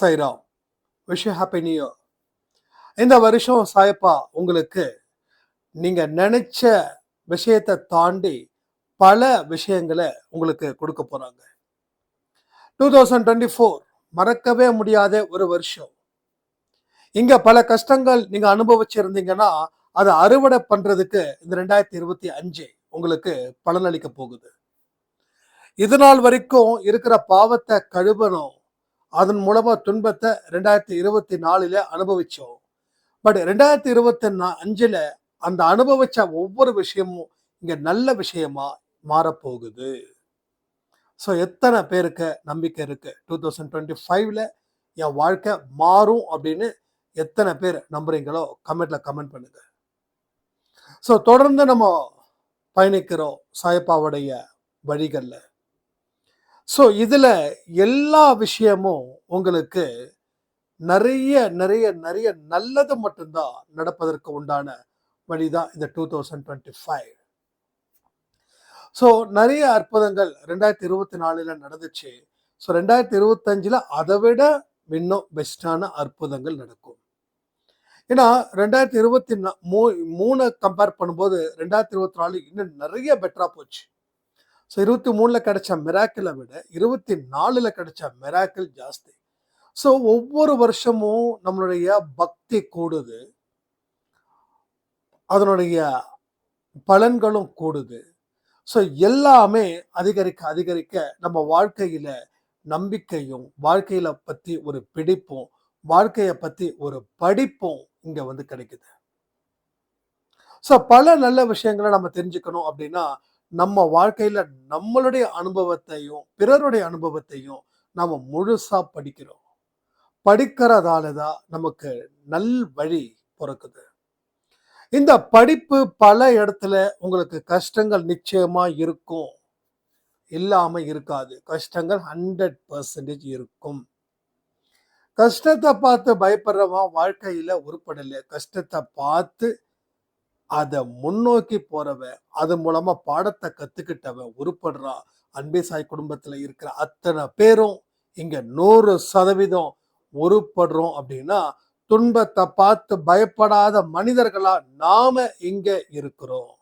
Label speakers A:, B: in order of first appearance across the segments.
A: Sairam wish happy new year இந்த வருஷம் சாயப்பா உங்களுக்கு நீங்க நினைச்ச விஷயத்தை தாண்டி பல விஷயங்களை உங்களுக்கு கொடுக்க போறாங்க. டூ தௌசண்ட் டுவெண்ட்டி ஃபோர் மறக்கவே முடியாத ஒரு வருஷம். இங்க பல கஷ்டங்கள் நீங்க அனுபவிச்சிருந்தீங்கன்னா அதை அறுவடை பண்றதுக்கு இந்த ரெண்டாயிரத்தி இருபத்தி அஞ்சு உங்களுக்கு பலனளிக்க போகுது. இது நாள் வரைக்கும் இருக்கிற பாவத்தை கழுவணும். அதன் மூலமாக துன்பத்தை ரெண்டாயிரத்தி இருபத்தி நாலுல அனுபவிச்சோம். பட் ரெண்டாயிரத்தி இருபத்தி அஞ்சில் அந்த அனுபவிச்ச ஒவ்வொரு விஷயமும் இங்கே நல்ல விஷயமா மாறப்போகுது. ஸோ எத்தனை பேருக்கு நம்பிக்கை இருக்கு? டூ தௌசண்ட் டுவெண்ட்டி ஃபைவ்ல என் வாழ்க்கை மாறும் அப்படின்னு எத்தனை பேர் நம்புறீங்களோ கமெண்ட்ல கமெண்ட் பண்ணுங்க. ஸோ தொடர்ந்து நம்ம பயணிக்கிறோம் சாயப்பாவுடைய வழிகளில். ஸோ இதில் எல்லா விஷயமும் உங்களுக்கு நிறைய நிறைய நிறைய நல்லது மட்டும்தான் நடப்பதற்கு உண்டான வழிதான் இந்த two thousand twenty five. So நிறைய அற்புதங்கள் ரெண்டாயிரத்தி இருபத்தி நாலில் நடந்துச்சு. ஸோ ரெண்டாயிரத்தி இருபத்தஞ்சில் அதை விட இன்னும் பெஸ்டான அற்புதங்கள் நடக்கும். ஏன்னா ரெண்டாயிரத்தி இருபத்தி மூ மூணு கம்பேர் பண்ணும்போது ரெண்டாயிரத்தி இருபத்தி நாலு இன்னும் நிறைய பெட்டராக போச்சு. ஸோ இருபத்தி மூணுல கிடைச்ச மிராக்கிளை விட இருபத்தி நாலுல கிடைச்ச மிராக்கிள் ஜாஸ்தி. ஸோ ஒவ்வொரு வருஷமும் நம்மளுடைய பக்தி கூடுது. அதனுடைய பலன்களும் கூடுது. ஸோ எல்லாமே அதிகரிக்க அதிகரிக்க நம்ம வாழ்க்கையில நம்பிக்கையும் வாழ்க்கையில பத்தி ஒரு பிடிப்பும் வாழ்க்கையை பத்தி ஒரு படிப்பும் இங்க வந்து கிடைக்குது. ஸோ பல நல்ல விஷயங்களை நம்ம தெரிஞ்சுக்கணும் அப்படின்னா நம்ம வாழ்க்கையில நம்மளுடைய அனுபவத்தையும் பிறருடைய அனுபவத்தையும் நாம முழுசா படிக்கிறோம். படிக்கிறதால தான் நமக்கு நல் வழி பிறக்குது. இந்த படிப்பு பல இடத்துல உங்களுக்கு கஷ்டங்கள் நிச்சயமா இருக்கும். இல்லாம இருக்காது. கஷ்டங்கள் ஹண்ட்ரட் பர்சன்டேஜ் இருக்கும். கஷ்டத்தை பார்த்து பயப்படுறவன் வாழ்க்கையில உருப்படலை. கஷ்டத்தை பார்த்து அதை முன்னோக்கி போறவன் அது மூலமா பாடத்தை கத்துக்கிட்டவன் உருப்படுறா அன்பே சாய் குடும்பத்துல இருக்கிற அத்தனை பேரும் இங்க நூறு சதவீதம் உருப்படுறோம் அப்படின்னா துன்பத்தை பார்த்து பயப்படாத மனிதர்களா நாம இங்க இருக்கிறோம்.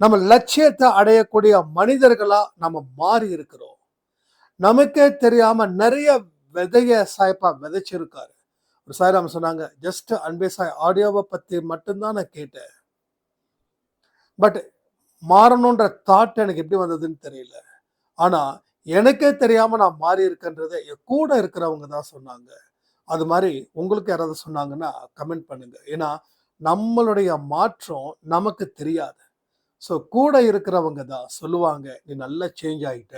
A: நம்ம லட்சியத்தை அடையக்கூடிய மனிதர்களா நம்ம மாறி இருக்கிறோம். நமக்கே தெரியாம நிறைய விதைய சாய்ப்பா விதைச்சிருக்காரு. ஒரு சாய்ராம் சொன்னாங்க ஜஸ்ட் அன்பே சாய் ஆடியோவை பற்றி மட்டும்தான் நான் கேட்டேன். பட் மாறணுன்ற தாட் எனக்கு எப்படி வந்ததுன்னு தெரியல. ஆனால் எனக்கே தெரியாமல் நான் மாறி இருக்கன்றதை என் கூட இருக்கிறவங்க தான் சொன்னாங்க. அது மாதிரி உங்களுக்கு யாராவது சொன்னாங்கன்னா கமெண்ட் பண்ணுங்க. ஏன்னா நம்மளுடைய மாற்றம் நமக்கு தெரியாது. ஸோ கூட இருக்கிறவங்க தான் சொல்லுவாங்க நீ நல்லா சேஞ்ச் ஆகிட்ட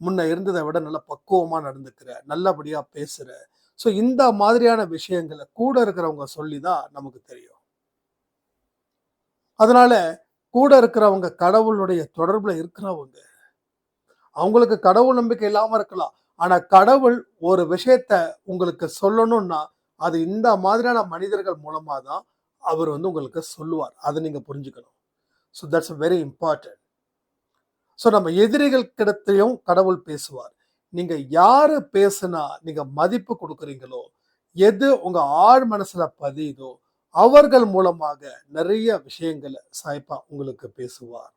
A: முன்ன இருந்ததை விட நல்லா பக்குவமாக நடந்துக்கிற நல்லபடியாக பேசுகிற ஸோ இந்த மாதிரியான விஷயங்களை கூட இருக்கிறவங்க சொல்லி தான் நமக்கு தெரியும். அதனால கூட இருக்கிறவங்க கடவுளுடைய தொடர்புல இருக்கிறவங்க அவங்களுக்கு கடவுள் நம்பிக்கை இல்லாம இருக்கலாம். ஆனா கடவுள் ஒரு விஷயத்த உங்களுக்கு சொல்லணும்னா அது இந்த மாதிரியான மனிதர்கள் மூலமா தான் அவர் வந்து உங்களுக்கு சொல்லுவார். அதை நீங்க புரிஞ்சுக்கணும். So that's very important so நம்ம எதிரிகள் கிடத்தையும் கடவுள் பேசுவார். நீங்க யாரு பேசுனா நீங்க மதிப்பு கொடுக்குறீங்களோ எது உங்க ஆழ் மனசுல பதியுதோ அவர்கள் மூலமாக நிறைய விஷயங்களை சாய்ப்பா உங்களுக்கு பேசுவார்.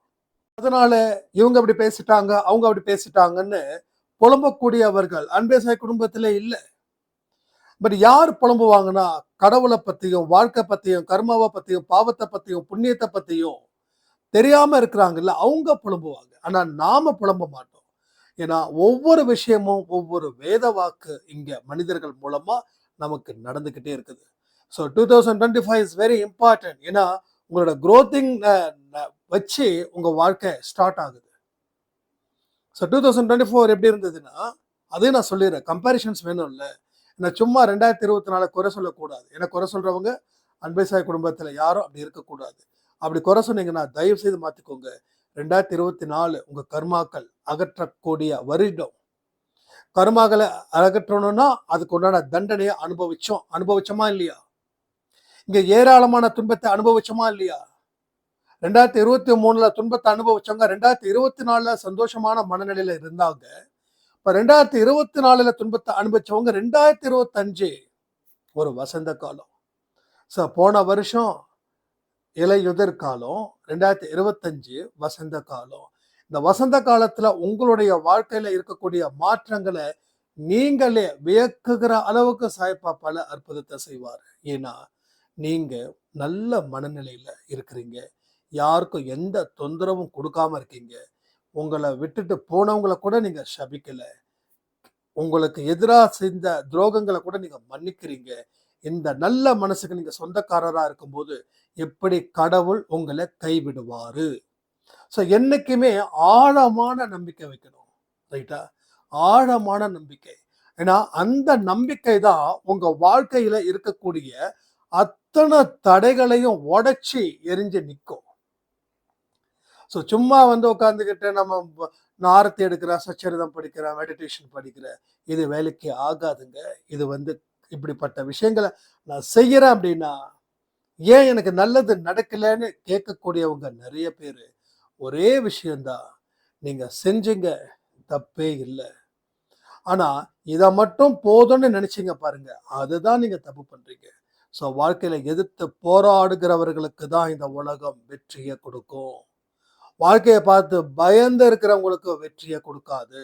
A: அதனால இவங்க அப்படி பேசிட்டாங்க அவங்க அப்படி பேசிட்டாங்கன்னு புலம்பக்கூடியவர்கள் அன்பே சாய் குடும்பத்துல இல்லை. பட் யார் புலம்புவாங்கன்னா கடவுளை பத்தியும் வாழ்க்கை பத்தியும் கர்மாவை பத்தியும் பாவத்தை பத்தியும் புண்ணியத்தை பத்தியும் தெரியாம இருக்கிறாங்கல்ல அவங்க புலம்புவாங்க. ஆனா நாம புலம்ப மாட்டோம். ஏன்னா ஒவ்வொரு விஷயமும் ஒவ்வொரு வேத வாக்கு இங்கே மனிதர்கள் மூலமா நமக்கு நடந்துக்கிட்டே இருக்குது. So two thousand twenty five is very important ஏன்னா உங்களோட க்ரோத்திங் வச்சு உங்க வாழ்க்கை ஸ்டார்ட் ஆகுது. So two thousand twenty four எப்படி இருந்ததுன்னா அதையும் நான் சொல்லிடுறேன். கம்பேரிஷன்ஸ் வேணும்ல. நான் சும்மா ரெண்டாயிரத்தி இருபத்தி நாலு குறை சொல்லக்கூடாது. ஏன்னா குறை சொல்றவங்க அன்பேசாய் குடும்பத்தில் யாரும் அப்படி இருக்கக்கூடாது. அப்படி குறை சொன்னீங்கன்னா தயவு செய்து மாற்றிக்கோங்க ரெண்டாயிரத்தி இருபத்தி நாலு உங்கள் கர்மாக்கள் அகற்றக்கூடிய வருடம். கர்மாக்களை அகற்றணும்னா அதுக்கு உண்டான தண்டனையை அனுபவிச்சோம். அனுபவிச்சோமா இல்லையா? இங்க ஏராளமான துன்பத்தை அனுபவிச்சோமா இல்லையா? ரெண்டாயிரத்தி இருபத்தி மூணுல துன்பத்தை அனுபவிச்சவங்க ரெண்டாயிரத்தி இருபத்தி நாலுல சந்தோஷமான மனநிலையில இருந்தாங்க. இப்ப ரெண்டாயிரத்தி இருபத்தி நாலுல துன்பத்தை அனுபவிச்சவங்க ரெண்டாயிரத்தி இருபத்தஞ்சு ஒரு வசந்த காலம். ஸோ போன வருஷம் இலையுதிர் காலம். ரெண்டாயிரத்தி இருபத்தஞ்சு வசந்த காலம். இந்த வசந்த காலத்துல உங்களுடைய வாழ்க்கையில இருக்கக்கூடிய மாற்றங்களை நீங்களே வியக்குகிற அளவுக்கு சாய்ப்பா பல அற்புதத்தை செய்வார். ஏன்னா நீங்க நல்ல மனநிலையில இருக்கிறீங்க. யாருக்கும் எந்த தொந்தரவும் கொடுக்காம இருக்கீங்க. உங்களை விட்டுட்டு போனவங்களை கூட நீங்க சபிக்கல. உங்களுக்கு எதிராக செஞ்ச துரோகங்களை கூட நீங்க மன்னிக்கிறீங்க. இந்த நல்ல மனசுக்கு நீங்க சொந்தக்காரரா இருக்கும்போது எப்படி கடவுள் உங்களை கைவிடுவாரு? ஸோ என்னைக்குமே ஆழமான நம்பிக்கை வைக்கணும் ரைட்டா ஆழமான நம்பிக்கை. ஏன்னா அந்த நம்பிக்கை தான் உங்கள் வாழ்க்கையில் இருக்கக்கூடிய அத்தனை தடைகளையும் உடைச்சி எரிஞ்சு நிற்கும் ஸோ சும்மா வந்து உட்காந்துக்கிட்டு நம்ம நார்த்து நான் எடுக்கிறேன் சச்சரிதம் படிக்கிறேன் மெடிடேஷன் படிக்கிறேன் இது வேலைக்கு ஆகாதுங்க. இது வந்து இப்படிப்பட்ட விஷயங்களை நான் செய்கிறேன் அப்படின்னா ஏன் எனக்கு நல்லது நடக்கலைன்னு கேட்கக்கூடியவங்க நிறைய பேர்? ஒரே விஷயந்தான். நீங்கள் செஞ்சீங்க தப்பே இல்லை. ஆனால் இதை மட்டும் போதும்னு நினச்சிங்க பாருங்க. அதுதான் நீங்கள் தப்பு பண்ணுறீங்க ஸோ வாழ்க்கையில் எதிர்த்து போராடுகிறவர்களுக்கு தான் இந்த உலகம் வெற்றியை கொடுக்கும். வாழ்க்கையை பார்த்து பயந்து இருக்கிறவங்களுக்கு வெற்றியை கொடுக்காது.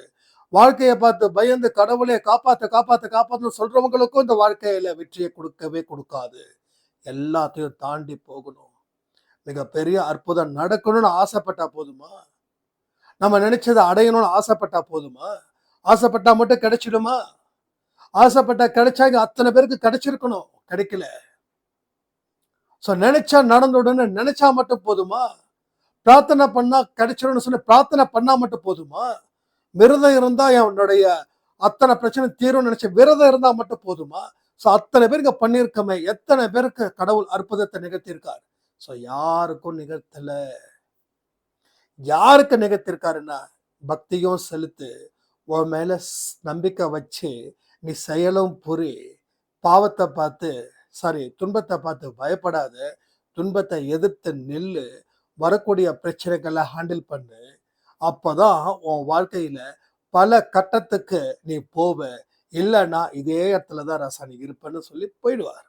A: வாழ்க்கையை பார்த்து பயந்து கடவுளை காப்பாற்ற காப்பாற்ற காப்பாத்து சொல்றவங்களுக்கும் இந்த வாழ்க்கையில வெற்றியை கொடுக்கவே கொடுக்காது. எல்லாத்தையும் தாண்டி போகணும். மிகப்பெரிய அற்புதம் நடக்கணும்னு ஆசைப்பட்டா போதுமா? நம்ம நினைச்சதை அடையணும்னு ஆசைப்பட்டா போதுமா? ஆசைப்பட்டா மட்டும் கிடைச்சிடுமா? ஆசைப்பட்டா கிடைச்சா இங்கே அத்தனை பேருக்கு கிடைச்சிருக்கணும். கிடைக்கல. சோ நினைச்சா நடந்துடனே நினைச்சா மட்டும் போதுமா? பிரார்த்தனை பண்ணா கிடைச்சிடும்னு சொல்லி பிரார்த்தனை பண்ணா மட்டும் போதுமா? விரதம் இருந்தா என்னுடைய அத்தனை பிரச்சனை தீரும்னு நினைச்ச விரதம் இருந்தா மட்டும் போதுமா? சோ அத்தனை பேருக்கு பண்ணியிருக்கமே எத்தனை பேருக்கு கடவுள் அற்புதத்தை நிகழ்த்தியிருக்கார்? சோ யாருக்கும் நிகழ்த்தல. யாருக்கு நிகழ்த்திருக்காருன்னா பக்தியும் செலுத்து உன் மேல நம்பிக்கை வச்சு நீ செயலும் புரி பாவத்தை பார்த்து சாரி துன்பத்தை பார்த்து பயப்படாத துன்பத்தை எதிர்த்து நில்லு வரக்கூடிய பிரச்சனைகளை ஹேண்டில் பண்ணு. அப்பதான் உன் வாழ்க்கையில பல கட்டத்துக்கு நீ போவ இல்லைன்னா இதே இடத்துல தான் ரசா இருப்பேன்னு சொல்லி போயிடுவார்.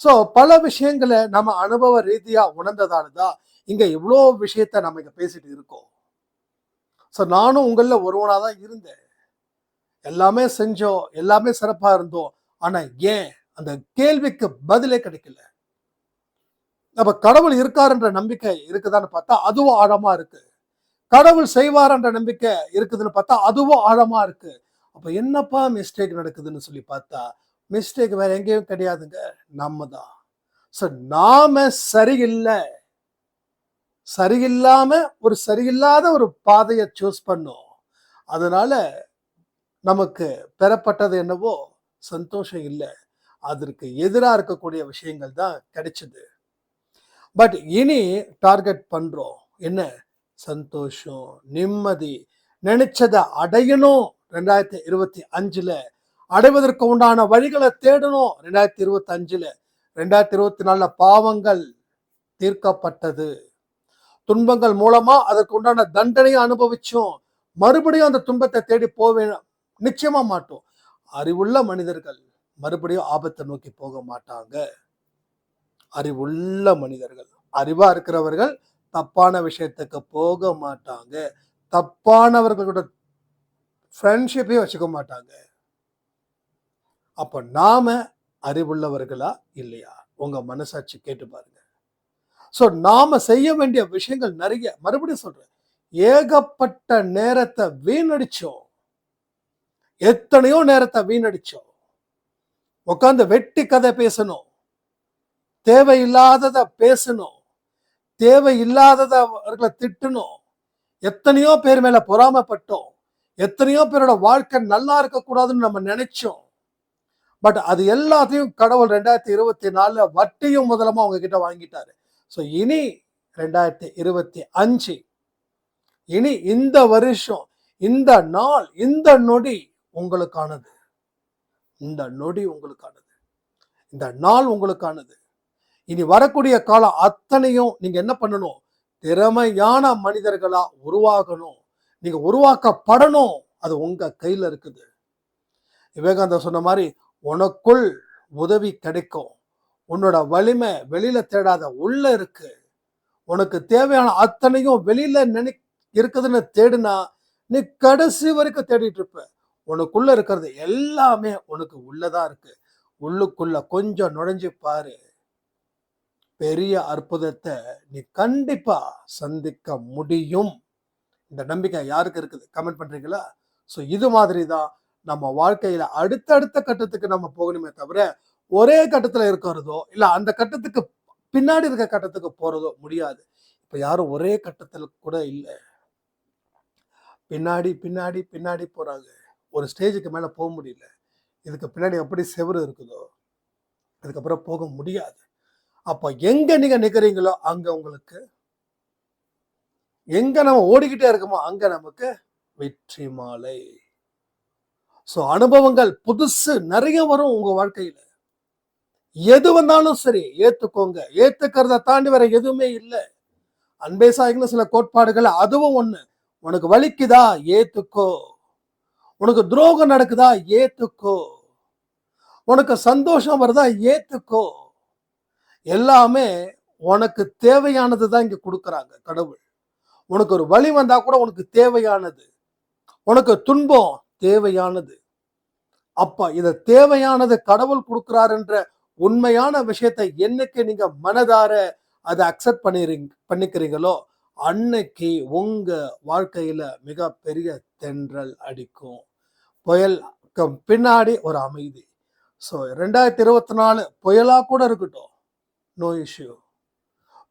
A: ஸோ பல விஷயங்களை நம்ம அனுபவ ரீதியாக உணர்ந்ததால தான் இங்கே இவ்வளோ விஷயத்த நம்ம இங்கே பேசிட்டு இருக்கோம். ஸோ நானும் உங்களில் ஒருவனாக தான் இருந்தேன். எல்லாமே செஞ்சோம் எல்லாமே சிறப்பாக இருந்தோம். ஆனால் ஏன்? அந்த கேள்விக்கு பதிலே கிடைக்கல. நம்ம கடவுள் இருக்காருன்ற நம்பிக்கை இருக்குதான்னு பார்த்தா அதுவும் ஆழமாக இருக்குது கடவுள் செய்வார்ன்ற நம்பிக்கை இருக்குதுன்னு பார்த்தா அதுவும் ஆழமா இருக்கு. அப்போ என்னப்பா மிஸ்டேக் நடக்குதுன்னு சொல்லி பார்த்தா மிஸ்டேக் வேற எங்கேயும் கிடையாதுங்க. நம்ம தான் ஸோ நாம சரியில்லை. சரியில்லாம ஒரு சரியில்லாத ஒரு பாதையை சூஸ் பண்ணோம். அதனால நமக்கு பெறப்பட்டது என்னவோ சந்தோஷம் இல்லை. அதற்கு எதிராக இருக்கக்கூடிய விஷயங்கள் தான் கிடைச்சது. பட் இனி டார்கெட் பண்றோம். என்ன? சந்தோஷம் நிம்மதி. நினைச்சதை அடையணும். ரெண்டாயிரத்தி இருபத்தி அஞ்சில் அடைவதற்கு உண்டான வழிகளை தேடணும். ரெண்டாயிரத்தி இருபத்தி அஞ்சில் ரெண்டாயிரத்தி இருபத்தி நாலில் பாவங்கள் தீர்க்கப்பட்டது. துன்பங்கள் மூலமாக அதற்கு உண்டான தண்டனையை அனுபவிச்சோம் மறுபடியும் அந்த துன்பத்தை தேடி போவே நிச்சயமாக மாட்டோம். அறிவுள்ள மனிதர்கள் மறுபடியும் ஆபத்தை நோக்கி போக மாட்டாங்க. அறிவுள்ள மனிதர்கள் அறிவா இருக்கிறவர்கள் தப்பான விஷயத்துக்கு போக மாட்டாங்க. தப்பானவர்களோட ஃப்ரெண்ட்ஷிப்பையும் வச்சுக்க மாட்டாங்க. அப்போ நாம அறிவுள்ளவர்களா இல்லையா? உங்க மனசாட்சி கேட்டு பாருங்க. சோ நாம செய்ய வேண்டிய விஷயங்கள் நிறைய. மறுபடியும் சொல்றேன். ஏகப்பட்ட நேரத்தை வீணடிச்சோம். எத்தனையோ நேரத்தை வீணடிச்சோம். உட்காந்து வெட்டி கதை பேசணும். தேவையில்லாதத பேசணும். தேவையில்லாததை அவர்களை திட்டணும். எத்தனையோ பேர் மேல பொறாமைப்பட்டோம். எத்தனையோ பேரோட வாழ்க்கை நல்லா இருக்கக்கூடாதுன்னு நம்ம நினைச்சோம். பட் அது எல்லாத்தையும் கடவுள் ரெண்டாயிரத்தி இருபத்தி நாலுல வட்டியும் முதலமா அவங்க கிட்ட வாங்கிட்டாரு. ஸோ இனி ரெண்டாயிரத்தி இருபத்தி அஞ்சு இனி இந்த வருஷம் இந்த நாள் இந்த நொடி உங்களுக்கானது. இந்த நொடி உங்களுக்கானது. இந்த நாள் உங்களுக்கானது. இனி வரக்கூடிய காலம் அத்தனையும் நீங்க என்ன பண்ணணும்? திறமையான மனிதர்களா உருவாகணும். நீங்க உருவாக்கப்படணும். அது உங்க கையில இருக்குது. விவேகானந்தர் சொன்ன மாதிரி உனக்குள் உதவி கிடைக்கும். உன்னோட வலிமை வெளியில தேடாத உள்ள இருக்கு. உனக்கு தேவையான அத்தனையும் வெளியில நினை இருக்குதுன்னு தேடுனா நீ கடைசி வரைக்கும் தேடிட்டு இருப்ப. உனக்குள்ள இருக்கிறது எல்லாமே உனக்கு உள்ளதா இருக்கு. உள்ளுக்குள்ள கொஞ்சம் நுழைஞ்சு பாரு. பெரிய அற்புதத்தை நீ கண்டிப்பா சந்திக்க முடியும். இந்த நம்பிக்கை யாருக்கு இருக்குது? கமெண்ட் பண்றீங்களா? ஸோ இது மாதிரி தான் நம்ம வாழ்க்கையில அடுத்தடுத்த கட்டத்துக்கு நம்ம போகணுமே தவிர ஒரே கட்டத்துல இருக்கிறதோ இல்லை அந்த கட்டத்துக்கு பின்னாடி இருக்க கட்டத்துக்கு போறதோ முடியாது. இப்போ யாரும் ஒரே கட்டத்தில் கூட இல்லை. பின்னாடி பின்னாடி பின்னாடி போறாங்க. ஒரு ஸ்டேஜுக்கு மேல போக முடியல. இதுக்கு பின்னாடி எப்படி செவரு இருக்குதோ அதுக்கப்புறம் போக முடியாது. அப்போ எங்க நீங்க நிக்கிறீங்களோ அங்க உங்களுக்கு எங்க நம்ம ஓடிக்கிட்டே இருக்கோமோ அங்க நமக்கு வெற்றி மாலை ஸோ அனுபவங்கள் புதுசு நிறைய வரும் உங்க வாழ்க்கையில. எது வந்தாலும் சரி ஏத்துக்கோங்க. ஏத்துக்கிறத தாண்டி வேற எதுவுமே இல்லை. அன்பே சாய்க்குன்னு சில கோட்பாடுகள் அதுவும் ஒண்ணு. உனக்கு வலிக்குதா? ஏத்துக்கோ. உனக்கு துரோகம் நடக்குதா? ஏத்துக்கோ. உனக்கு சந்தோஷம் வருதா? ஏத்துக்கோ. எல்லாமே உனக்கு தேவையானது தான் இங்க கொடுக்குறாங்க கடவுள். உனக்கு ஒரு வழி வந்தா கூட உனக்கு தேவையானது. உனக்கு துன்பம் தேவையானது. அப்ப இத தேவையானது கடவுள் கொடுக்கிறாருன்ற உண்மையான விஷயத்தை என்னைக்கு நீங்க மனதார அதை அக்செப்ட் பண்ணிடுறீங்க பண்ணிக்கிறீங்களோ அன்னைக்கு உங்க வாழ்க்கையில மிக பெரிய தென்றல் அடிக்கும். புயலுக்கு பின்னாடி ஒரு அமைதி. ஸோ ரெண்டாயிரத்தி இருபத்தி நாலு புயலாக கூட இருக்கட்டும். நோ இஷ்யூ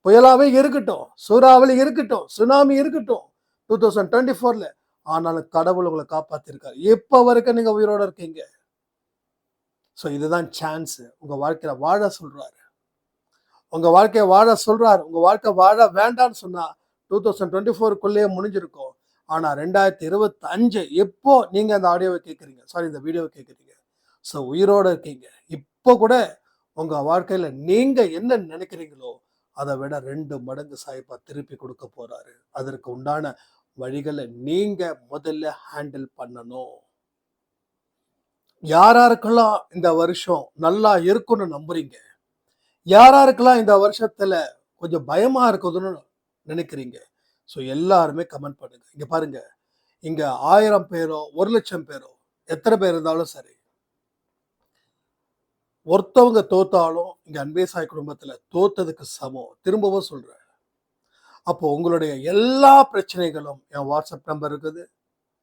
A: புயலாவே இருக்கட்டும் சூறாவளி இருக்கட்டும் சுனாமி இருக்கட்டும் டூ தௌசண்ட் டுவெண்ட்டி ஃபோர்ல ஆனாலும் கடவுள் உங்களை காப்பாத்திருக்காரு. இப்போ வரைக்கும் நீங்க உயிரோட இருக்கீங்க? ஸோ இதுதான் சான்ஸ் உங்க வாழ்க்கையில வாழ சொல்றாரு. உங்க வாழ்க்கையை வாழ சொல்றாரு. உங்க வாழ்க்கை வாழ வேண்டாம்னு சொன்னா டூ தௌசண்ட் டுவெண்ட்டி ஃபோருக்குள்ளேயே முடிஞ்சிருக்கும். ஆனா ரெண்டாயிரத்தி இருபத்தி அஞ்சு எப்போ நீங்க அந்த ஆடியோவை கேட்குறீங்க சாரி இந்த வீடியோவை கேட்குறீங்க ஸோ உயிரோட இருக்கீங்க. இப்போ கூட உங்க வாழ்க்கையில நீங்க என்ன நினைக்கிறீங்களோ அதை விட ரெண்டு மடங்கு சாய்ப்பா திருப்பி கொடுக்க போறாரு. அதற்கு உண்டான வழிகளை நீங்க முதல்ல ஹேண்டில் பண்ணணும். யாராருக்கெல்லாம் இந்த வருஷம் நல்லா இருக்கும்னு நம்புறீங்க? யாராருக்கெல்லாம் இந்த வருஷத்துல கொஞ்சம் பயமா இருக்குதுன்னு நினைக்கிறீங்க? ஸோ எல்லாருமே கமெண்ட் பண்ணுங்க. இங்க பாருங்க. இங்க ஆயிரம் பேரோ ஒரு லட்சம் பேரோ எத்தனை பேர் இருந்தாலும் சரி ஒருத்தவங்க தோத்தாலும் இங்கே அன்பே சாய் குடும்பத்தில் தோத்ததுக்கு சமம். திரும்பவும் சொல்கிறேன் அப்போ உங்களுடைய எல்லா பிரச்சனைகளும் என் வாட்ஸ்அப் நம்பர் இருக்குது.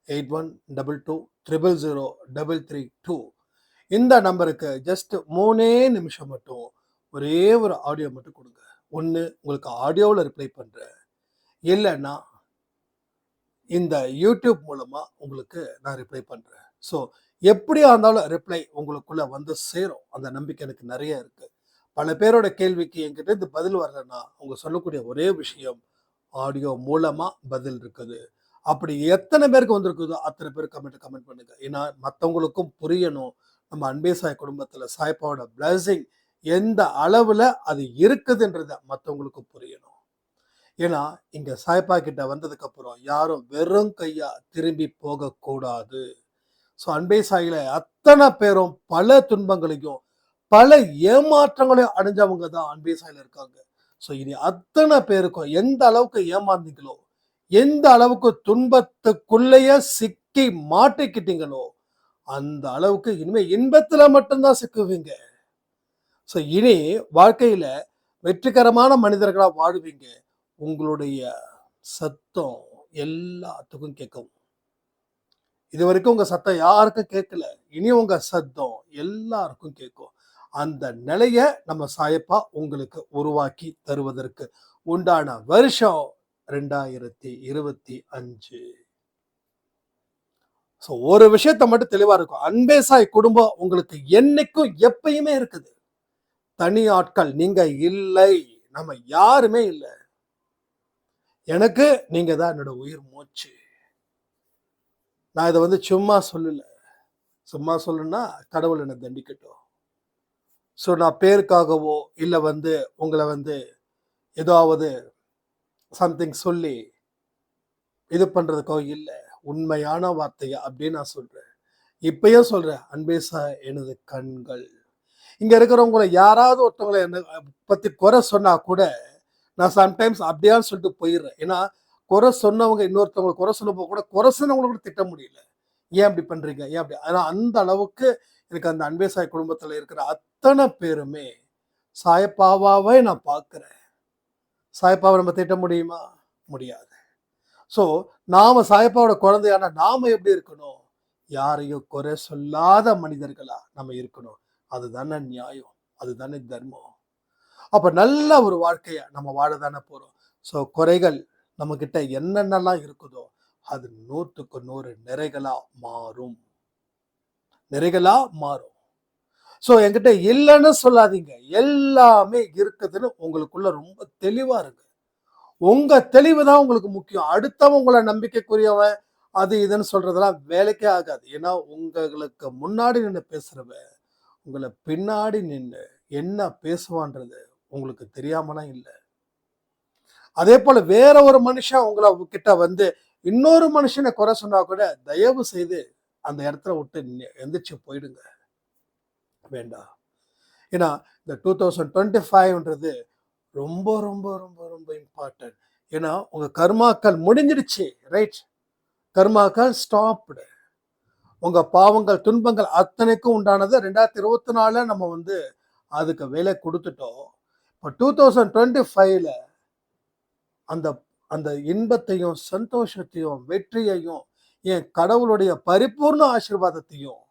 A: Eight one double two triple zero double three two. இந்த நம்பருக்கு ஜஸ்ட் மூணே நிமிஷம் மட்டும் ஒரே ஒரு ஆடியோ மட்டும் கொடுங்க. ஒன்று உங்களுக்கு ஆடியோவில் ரிப்ளை பண்ணுறேன் இல்லைன்னா இந்த யூடியூப் மூலமாக உங்களுக்கு நான் ரிப்ளை பண்ணுறேன் ஸோ எப்படியா இருந்தாலும் ரிப்ளை உங்களுக்குள்ள வந்து சேரும். அந்த நம்பிக்கை எனக்கு நிறைய இருக்கு. பல பேரோட கேள்விக்கு என்கிட்ட இருந்து பதில் வரலன்னா அவங்க சொல்லக்கூடிய ஒரே விஷயம் ஆடியோ மூலமா பதில் இருக்குது. அப்படி எத்தனை பேருக்கு வந்திருக்குதோ அத்தனை பேர் கமெண்ட் கமெண்ட் பண்ணுங்க. ஏன்னா மற்றவங்களுக்கும் புரியணும். நம்ம அன்பே சாய் குடும்பத்துல சாய்ப்பாவோட பிளஸிங் எந்த அளவுல அது இருக்குதுன்றத மற்றவங்களுக்கு புரியணும். ஏன்னா இங்க சாய்ப்பா கிட்ட வந்ததுக்கு அப்புறம் யாரும் வெறும் கையா திரும்பி போகக்கூடாது. ஸோ அன்பே சாயில அத்தனை பேரும் பல துன்பங்களையும் பல ஏமாற்றங்களையும் அடைஞ்சவங்க தான் அன்பே சாயில இருக்காங்க. ஸோ இனி அத்தனை பேருக்கும் எந்த அளவுக்கு ஏமாந்தீங்களோ எந்த அளவுக்கு துன்பத்துக்குள்ளேயே சிக்கி மாட்டிக்கிட்டீங்களோ அந்த அளவுக்கு இனிமே இன்பத்துல மட்டும்தான் சிக்குவீங்க. ஸோ இனி வாழ்க்கையில வெற்றிகரமான மனிதர்களாக வாழுவீங்க. உங்களுடைய சத்தம் எல்லாத்துக்கும் கேட்கும். இது வரைக்கும் உங்க சத்தம் யாருக்கும் கேட்கல. இனி உங்க சத்தம் எல்லாருக்கும் கேட்கும். அந்த நிலைய நம்ம சாயப்பா உங்களுக்கு உருவாக்கி தருவதற்கு உண்டான வருஷம் ரெண்டாயிரத்தி இருபத்தி அஞ்சு. ஸோ ஒரு விஷயத்த மட்டும் தெளிவா இருக்கும். அன்பே சாய் குடும்பம் உங்களுக்கு என்னைக்கும் எப்பயுமே இருக்குது. தனி ஆட்கள் நீங்க இல்லை. நம்ம யாருமே இல்லை. எனக்கு நீங்க தான் என்னோட உயிர் மூச்சு. நான் இதை வந்து சும்மா சொல்லல. சும்மா சொல்லணும்னா கடவுள் என்னை தண்டிக்கட்டும். ஸோ நான் பேருக்காகவோ இல்லை வந்து உங்களை வந்து ஏதாவது சம்திங் சொல்லி இது பண்ணுறதுக்கோ இல்லை உண்மையான வார்த்தையை அப்படின்னு நான் சொல்கிறேன் இப்பயும் சொல்கிறேன் அன்பேசா எனது கண்கள். இங்கே இருக்கிறவங்கள யாராவது ஒருத்தவங்களை என்ன பற்றி குறை சொன்னால் கூட நான் சம்டைம்ஸ் அப்படியான்னு சொல்லிட்டு போயிடுறேன். ஏன்னா குறை சொன்னவங்க இன்னொருத்தவங்களை குறை சொன்னப்போ கூட குறை சொன்னவங்களை கூட திட்ட முடியல. ஏன் அப்படி பண்றீங்க? ஏன் அப்படி? ஆனால் அந்த அளவுக்கு எனக்கு அந்த அன்பேசாய் குடும்பத்தில் இருக்கிற அத்தனை பேருமே சாயப்பாவாவே நான் பார்க்குறேன் சாயப்பாவை நம்ம திட்ட முடியுமா? முடியாது. ஸோ நாம் சாயப்பாவோட குழந்தையான நாம் எப்படி இருக்கணும்? யாரையும் குறை சொல்லாத மனிதர்களாக நம்ம இருக்கணும். அதுதானே நியாயம். அதுதானே தர்மம். அப்போ நல்ல ஒரு வாழ்க்கையை நம்ம வாழ தானே போகிறோம் ஸோ குறைகள் நம்ம கிட்ட என்னென்னலாம் இருக்குதோ அது நூற்றுக்கு நூறு நிறைகளா மாறும். நிறைகளா மாறும். ஸோ என்கிட்ட இல்லைன்னு சொல்லாதீங்க. எல்லாமே இருக்குதுன்னு உங்களுக்குள்ள ரொம்ப தெளிவா இருக்கு. உங்க தெளிவு தான் உங்களுக்கு முக்கியம். அடுத்தவன் உங்களை நம்பிக்கைக்குரியவன் அது இதுன்னு சொல்றதெல்லாம் வேலைக்கே ஆகாது. ஏன்னா உங்களுக்கு முன்னாடி நின்று பேசுறவன் உங்களை பின்னாடி நின்று என்ன பேசுவான்றது உங்களுக்கு தெரியாமலாம் இல்லை. அதே போல வேற ஒரு மனுஷன் உங்களை கிட்ட வந்து இன்னொரு மனுஷனை குறை சொன்னா கூட தயவு செய்து அந்த இடத்துல விட்டு எந்திரிச்சு போயிடுங்க. வேண்டாம். ஏன்னா இந்த டூ தௌசண்ட் டுவெண்ட்டி ஃபைவ்ன்றது ரொம்ப ரொம்ப ரொம்ப ரொம்ப இம்பார்ட்டன்ட். ஏன்னா உங்க கர்மாக்கள் முடிஞ்சிடுச்சு ரைட்? கர்மாக்கள் ஸ்டாப்டு. உங்க பாவங்கள் துன்பங்கள் அத்தனைக்கும் உண்டானது ரெண்டாயிரத்தி இருபத்தி நாலுல நம்ம வந்து அதுக்கு வேலை கொடுத்துட்டோம். இப்போ டூ தௌசண்ட் டுவெண்ட்டி ஃபைவ்ல அந்த அந்த இன்பத்தையும் சந்தோஷத்தையும் வெற்றியையும் என் கடவுளுடைய பரிபூர்ண ஆசீர்வாதத்தையும்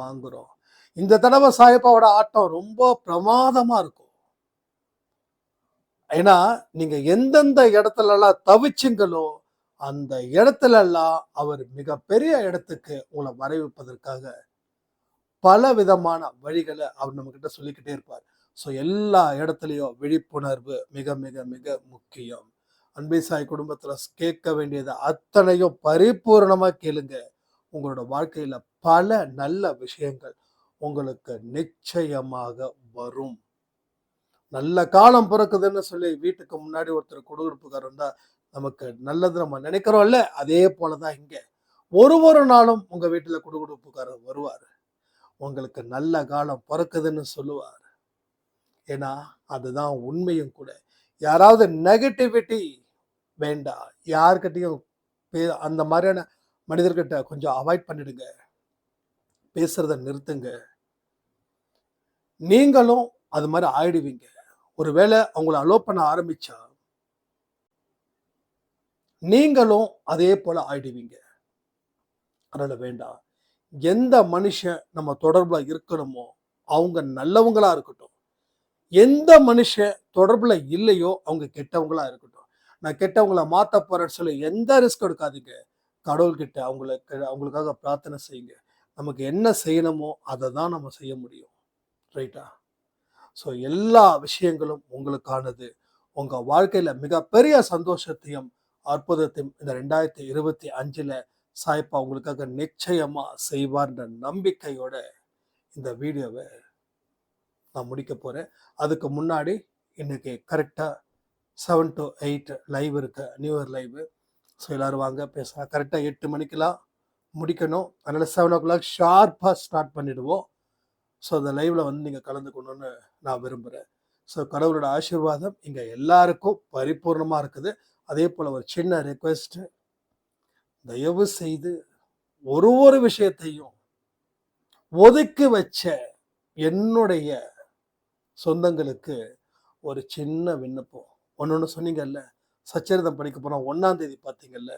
A: வாங்குறோம். இந்த தடவை சாயப்பாவோட ஆட்டம் ரொம்ப பிரமாதமா இருக்கும். ஏன்னா நீங்க எந்தெந்த இடத்துலலாம் தவிச்சிங்களோ அந்த இடத்துலலாம் அவர் மிகப்பெரிய இடத்துக்கு உங்களை வரைவிப்பதற்காக பல விதமான வழிகளை அவர் நம்ம கிட்ட சொல்லிக்கிட்டே இருப்பார். ஸோ எல்லா இடத்துலையும் விழிப்புணர்வு மிக மிக மிக முக்கியம். அன்பை சாய் குடும்பத்தில் கேட்க வேண்டியது அத்தனையும் பரிபூர்ணமாக கேளுங்க. உங்களோட வாழ்க்கையில் பல நல்ல விஷயங்கள் உங்களுக்கு நிச்சயமாக வரும். நல்ல காலம் பிறக்குதுன்னு சொல்லி வீட்டுக்கு முன்னாடி ஒருத்தர் கொடுக்குறப்புக்காரர் இருந்தால் நமக்கு நல்லது நம்ம நினைக்கிறோம்ல அதே போலதான் இங்கே. ஒரு ஒரு நாளும் உங்கள் வீட்டில் குடுகுடுப்புக்காரர் வருவார். உங்களுக்கு நல்ல காலம் பிறக்குதுன்னு சொல்லுவார். ஏன்னா அதுதான் உண்மையும் கூட. யாராவது நெகட்டிவிட்டி வேண்டாம் யார்கிட்டையும் பே- அந்த மாதிரியான மனிதர்கிட்ட கொஞ்சம் அவாய்ட் பண்ணிடுங்க. பேசுறத நிறுத்துங்க. நீங்களும் அது மாதிரி ஆயிடுவீங்க. ஒருவேளை அவங்கள அலோ பண்ண ஆரம்பிச்சா நீங்களும் அதே போல ஆயிடுவீங்க. அதனால வேண்டாம். எந்த மனுஷன் நம்ம தொடர்பில் இருக்கணுமோ அவங்க நல்லவங்களா இருக்கட்டும். எந்த மனுஷன் தொடர்புல இல்லையோ அவங்க கெட்டவங்களா இருக்கட்டும். நான் கெட்டவங்கள மாத்த போறேன்னு சொல்லி எந்த ரிஸ்க் எடுக்காதீங்க. கடவுள்கிட்ட அவங்களுக்கு அவங்களுக்காக பிரார்த்தனை செய்யுங்க. நமக்கு என்ன செய்யணுமோ அதை தான் நம்ம செய்ய முடியும். ரைட்டா? ஸோ எல்லா விஷயங்களும் உங்களுக்கானது. உங்கள் வாழ்க்கையில் மிகப்பெரிய சந்தோஷத்தையும் அற்புதத்தையும் இந்த ரெண்டாயிரத்தி இருபத்தி அஞ்சில் சாய்ப்பா உங்களுக்காக நிச்சயமாக செய்வார்ன்ற நம்பிக்கையோட இந்த வீடியோவை நான் முடிக்க போகிறேன் அதுக்கு முன்னாடி இன்றைக்கி கரெக்டாக செவன் டு எயிட் லைவ் இருக்கு. நியூ இயர் லைவ் ஸோ எல்லோரும் வாங்க பேசலாம். கரெக்டாக எட்டு மணிக்கெல்லாம் முடிக்கணும். அதனால் செவன் ஓ கிளாக் ஷார்ப்பாக ஸ்டார்ட் பண்ணிவிடுவோம் ஸோ அந்த லைவில் வந்து நீங்கள் கலந்துக்கணும்னு நான் விரும்புகிறேன் ஸோ கடவுளோட ஆசீர்வாதம் இங்கே எல்லாருக்கும் பரிபூர்ணமாக இருக்குது. அதே போல் ஒரு சின்ன ரெக்வெஸ்ட்டு தயவு செய்து ஒரு ஒரு விஷயத்தையும் ஒதுக்கி வச்ச என்னுடைய சொந்தங்களுக்கு ஒரு சின்ன விண்ணப்பம். ஒன்று ஒன்று சொன்னீங்கல்ல? சச்சரிதம் படிக்க போனால் ஒன்றாம் தேதி பார்த்தீங்கல்ல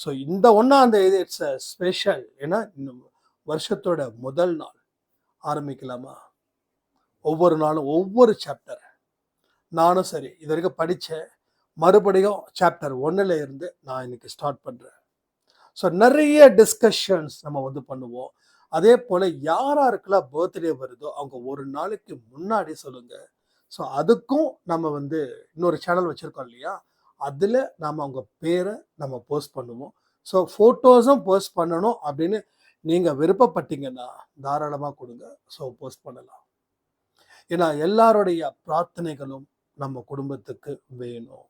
A: ஸோ இந்த ஒன்றாம் தேதி இட்ஸ் அ ஸ்பெஷல் ஏன்னா இன்னும் வருஷத்தோட முதல் நாள். ஆரம்பிக்கலாமா? ஒவ்வொரு நாளும் ஒவ்வொரு சாப்டர் நானும் சரி இது வரைக்கும் படித்தேன் மறுபடியும் சாப்டர் ஒன்றில் இருந்து நான் இன்னைக்கு ஸ்டார்ட் பண்ணுறேன் ஸோ நிறைய டிஸ்கஷன்ஸ் நம்ம வந்து பண்ணுவோம். அதே போல் யாராருக்கெல்லாம் பர்த்டே வருதோ அவங்க ஒரு நாளைக்கு முன்னாடி சொல்லுங்க. ஸோ அதுக்கும் நம்ம வந்து இன்னொரு சேனல் வச்சுருக்கோம் இல்லையா? அதில் நாம் அவங்க பேரை நம்ம போஸ்ட் பண்ணுவோம். ஸோ ஃபோட்டோஸும் போஸ்ட் பண்ணணும் அப்படின்னு நீங்கள் விருப்பப்பட்டீங்கன்னா தாராளமாக கொடுங்க. ஸோ போஸ்ட் பண்ணலாம். ஏன்னா எல்லாருடைய பிரார்த்தனைகளும் நம்ம குடும்பத்துக்கு வேணும்.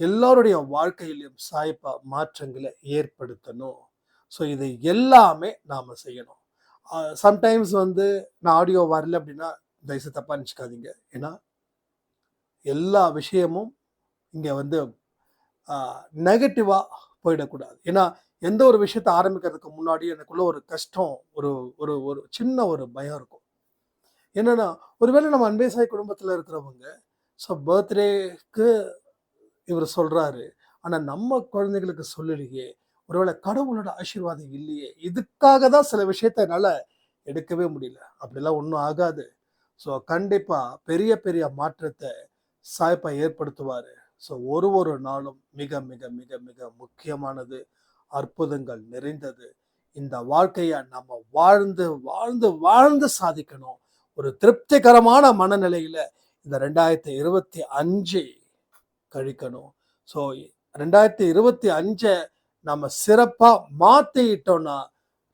A: எல்லாருடைய வாழ்க்கையிலும் சாய்ப்பா மாற்றங்களை ஏற்படுத்தணும். ஸோ இது எல்லாமே நாம் செய்யணும். சம்டைம்ஸ் வந்து நான் ஆடியோ வரல அப்படின்னா தயவுசு தப்பாக நினச்சிக்காதீங்க. ஏன்னா எல்லா விஷயமும் இங்கே வந்து நெகட்டிவாக போயிடக்கூடாது. ஏன்னா எந்த ஒரு விஷயத்த ஆரம்பிக்கிறதுக்கு முன்னாடி எனக்குள்ள ஒரு கஷ்டம் ஒரு ஒரு ஒரு சின்ன ஒரு பயம் இருக்கும். என்னன்னா ஒருவேளை நம்ம அன்பேசாய் குடும்பத்தில் இருக்கிறவங்க ஸோ பர்த்டேக்கு இவர் சொல்கிறாரு ஆனால் நம்ம குழந்தைகளுக்கு சொல்லலையே ஒருவேளை கடவுளோட ஆசீர்வாதம் இல்லையே இதுக்காக தான் சில விஷயத்த என்னால் எடுக்கவே முடியல. அப்படிலாம் ஒன்றும் ஆகாது. ஸோ கண்டிப்பாக பெரிய பெரிய மாற்றத்தை சாய்ப்பா ஏற்படுத்துவார். ஸோ ஒரு ஒரு நாளும் மிக மிக மிக மிக முக்கியமானது அற்புதங்கள் நிறைந்தது. இந்த வாழ்க்கையை நம்ம வாழ்ந்து வாழ்ந்து வாழ்ந்து சாதிக்கணும். ஒரு திருப்திகரமான மனநிலையில் இந்த ரெண்டாயிரத்தி இருபத்தி அஞ்சு கழிக்கணும். ஸோ ரெண்டாயிரத்தி இருபத்தி அஞ்சை நம்ம சிறப்பாக மாத்திட்டோம்னா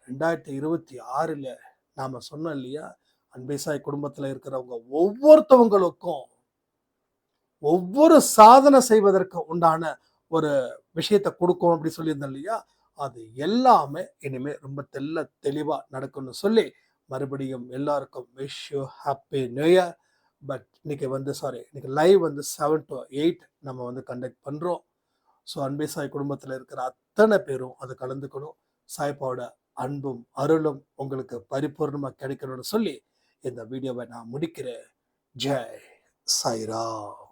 A: ரெண்டாயிரத்தி இருபத்தி ஆறில் நாம் சொன்னோம் இல்லையா? அன்பேசாய் குடும்பத்தில் இருக்கிறவங்க ஒவ்வொருத்தவங்களுக்கும் ஒவ்வொரு சாதனை செய்வதற்கு உண்டான ஒரு விஷயத்தை கொடுக்கும் அப்படி சொல்லியிருந்தேன் இல்லையா? அது எல்லாமே இனிமே ரொம்ப தெல்ல தெளிவாக நடக்கும்னு சொல்லி மறுபடியும் எல்லாருக்கும் wish you happy new year but இன்னைக்கு வந்து சாரி இன்னைக்கு லைவ் வந்து செவன் டு எயிட் நம்ம வந்து கண்டக்ட் பண்ணுறோம் ஸோ அன்பேசாய் குடும்பத்தில் இருக்கிற அத்தனை பேரும் அதை கலந்துக்கணும்? சாய்ப்பாவோட அன்பும் அருளும் உங்களுக்கு பரிபூர்ணமாக கிடைக்கணும்னு சொல்லி இந்த வீடியோவை நான் முடிக்கிறேன். ஜெய் சாய்ராம்.